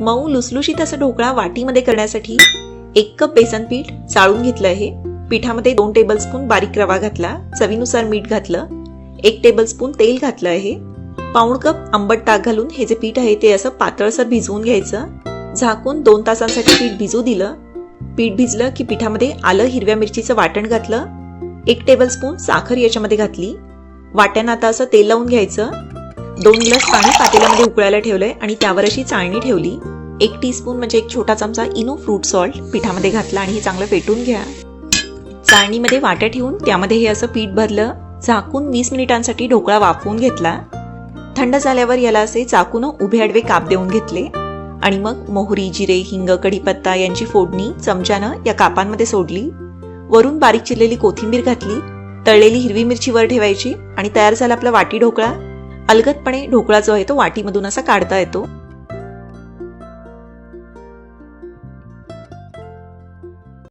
मऊ लुसलुशीत असं ढोकळा वाटीमध्ये करण्यासाठी एक कप बेसन पीठ चाळून घेतलं आहे. पिठामध्ये दोन टेबलस्पून बारीक रवा घातला चवीनुसार मीठ घातलं एक टेबलस्पून तेल घातलं आहे. पाऊण कप आंबट ताक घालून हे जे पीठ आहे ते असं पातळसर भिजवून घ्यायचं. झाकून दोन तासांसाठी पीठ भिजू दिलं. पीठ भिजलं की पिठामध्ये आलं हिरव्या मिरचीचं वाटण घातलं. एक टेबलस्पून साखर याच्यामध्ये घातली. वाट्यानं आता असं तेल लावून घ्यायचं. दोन ग्लास पाणी पातेल्यामध्ये उकळायला ठेवलंय आणि त्यावर अशी चाळणी ठेवली. एक टीस्पून म्हणजे एक छोटा चमचा इनो फ्रूट सॉल्ट पिठामध्ये घातला आणि हे चांगलं फेटून घ्या. चाळणीमध्ये वाट्या ठेवून त्यामध्ये हे असं पीठ भरलं झाकून वीस मिनिटांसाठी ढोकळा वाफवून घेतला. थंड झाल्यावर याला असे चाकून उभे आडवे काप देऊन घेतले. आणि मग मोहरी जिरे हिंग कढीपत्ता यांची फोडणी चमच्यानं या कापांमध्ये सोडली. वरून बारीक चिरलेली कोथिंबीर घातली तळलेली हिरवी मिरची वर ठेवायची आणि तयार झाला आपला वाटी ढोकळा. अलगदपणे ढोकळा जो आहे तो वाटीमधून असा काढता येतो.